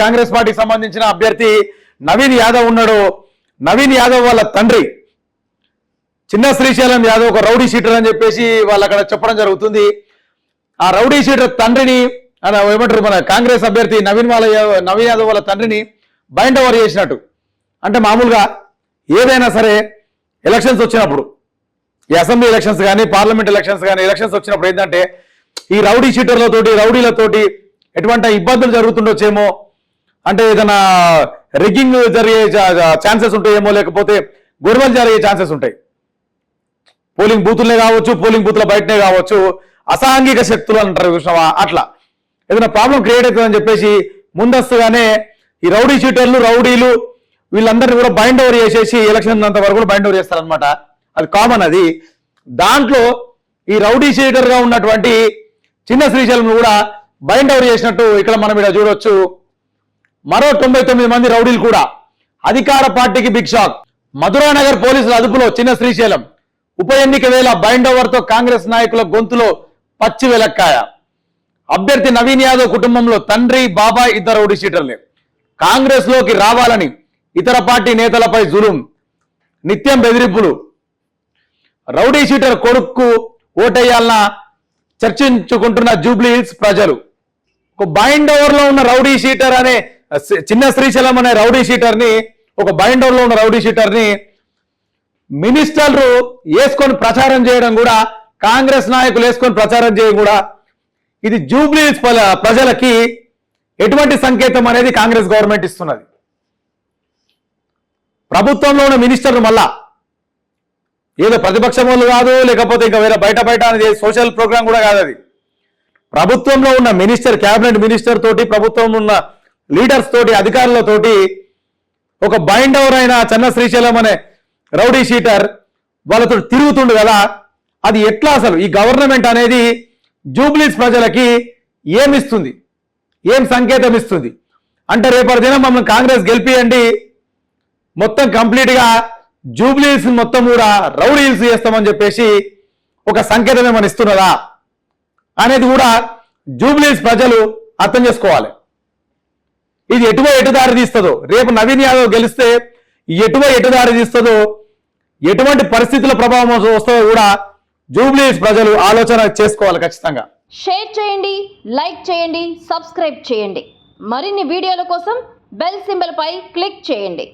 కాంగ్రెస్ పార్టీకి సంబంధించిన అభ్యర్థి నవీన్ యాదవ్ ఉన్నాడు. నవీన్ యాదవ్ వాళ్ళ తండ్రి చిన్న శ్రీశైలం యాదవ్ ఒక రౌడీ షీటర్ అని చెప్పేసి వాళ్ళు అక్కడ చెప్పడం జరుగుతుంది. ఆ రౌడీ షీటర్ తండ్రిని ఏమంటారు మన కాంగ్రెస్ అభ్యర్థి నవీన్ వాళ్ళ యా- నవీన్ యాదవ్ వాళ్ళ తండ్రిని బైండ్ ఓవర్ చేసినట్టు. అంటే మామూలుగా ఏదైనా సరే ఎలక్షన్స్ వచ్చినప్పుడు ఈ అసెంబ్లీ ఎలక్షన్స్ కానీ పార్లమెంట్ ఎలక్షన్స్ కానీ ఎలక్షన్స్ వచ్చినప్పుడు ఏంటంటే ఈ రౌడీ షీటర్లతోటి రౌడీలతోటి ఎటువంటి ఇబ్బందులు జరుగుతుండొచ్చేమో అంటే ఏదైనా రిగ్గింగ్ జరిగే ఛాన్సెస్ ఉంటాయేమో లేకపోతే గొడవలు జరిగే ఛాన్సెస్ ఉంటాయి. పోలింగ్ బూతులనే కావచ్చు పోలింగ్ బూతుల బయటనే కావచ్చు అసాంఘిక శక్తులు అంటారు చూసినావా? అట్లా. ఏదైనా ప్రాబ్లం క్రియేట్ అవుతుందని చెప్పేసి ముందస్తుగానే ఈ రౌడీ షీటర్లు రౌడీలు వీళ్ళందరినీ కూడా బైండ్ ఓవర్ చేసేసి ఎలక్షన్ అంత వరకు కూడా బైండ్ ఓవర్ చేస్తారనమాట అది కామన్ అది. దాంట్లో ఈ రౌడీ షీటర్గా ఉన్నటువంటి చిన్న శ్రీశైలం కూడా బైండ్ ఓవర్ చేసినట్టు ఇక్కడ మనం ఇక్కడ చూడొచ్చు. మరో తొంభై తొమ్మిది మంది రౌడీలు కూడా. అధికార పార్టీకి బిగ్ షాక్. మధురానగర్ పోలీసుల అదుపులో చిన్న శ్రీశైలం. ఉప ఎన్నిక వేళ బైండ్ ఓవర్తో కాంగ్రెస్ నాయకుల గొంతులో పచ్చి వెలక్కాయ. అభ్యర్థి నవీన్ యాదవ్ కుటుంబంలో తండ్రి బాబాయ్ ఇద్దరు రౌడీ షీటర్లే. కాంగ్రెస్లోకి రావాలని ఇతర పార్టీ నేతలపై జులుం. నిత్యం బెదిరింపులు. రౌడీ షీటర్ కొడుక్కు ఓటేయాలన్న చర్చించుకుంటున్న జూబ్లీ హిల్స్ ప్రజలు. ఒక బైండ్ ఓవర్లో ఉన్న రౌడీ షీటర్ అనే చిన్న శ్రీశైలం అనే రౌడీ షీటర్ని ఒక బైండ్లో ఉన్న రౌడీ షీటర్ని మినిస్టర్లు వేసుకొని ప్రచారం చేయడం కూడా కాంగ్రెస్ నాయకులు వేసుకొని ప్రచారం చేయడం కూడా ఇది జూబ్లీ ప్ర- ప్రజలకి ఎటువంటి సంకేతం అనేది కాంగ్రెస్ గవర్నమెంట్ ఇస్తున్నది. ప్రభుత్వంలో ఉన్న మినిస్టర్లు మళ్ళా ఏదో ప్రతిపక్షం వాళ్ళు కాదు లేకపోతే ఇంకా వేరే బయట బయట అనేది సోషల్ ప్రోగ్రామ్ కూడా కాదు అది ప్రభుత్వంలో ఉన్న మినిస్టర్ కేబినెట్ మినిస్టర్ తోటి ప్రభుత్వం ఉన్న లీడర్స్ తోటి అధికారులతోటి ఒక బైండ్ అయిన చెన్న శ్రీశైలం అనే రౌడీ షీటర్ వాళ్ళతో తిరుగుతుండు కదా. అది ఎట్లా అసలు? ఈ గవర్నమెంట్ అనేది జూబ్లీస్ ప్రజలకి ఏమిస్తుంది? ఏం సంకేతం ఇస్తుంది? అంటే రేపటి దినం మమ్మల్ని కాంగ్రెస్ గెలిపియండి. మొత్తం కంప్లీట్గా జూబ్లీస్ మొత్తం కూడా రౌడీల్స్ చేస్తామని చెప్పేసి ఒక సంకేతం ఏమైనా ఇస్తున్నదా అనేది కూడా జూబ్లీస్ ప్రజలు అర్థం చేసుకోవాలి. ఇది ఎటువ ఎటు దారి తీస్తుందో? రేపు నవీన్ యాదవ్ గెలిస్తే ఎటువ ఎటు దారి తీస్తుందో? ఎటువంటి పరిస్థితుల ప్రభావం వస్తుందో కూడా జూబ్లీస్ ప్రజలు ఆలోచన చేసుకోవాలి ఖచ్చితంగా. షేర్ చేయండి లైక్ చేయండి సబ్స్క్రైబ్ చేయండి. మరిన్ని వీడియోల కోసం బెల్ సింబల్ పై క్లిక్ చేయండి.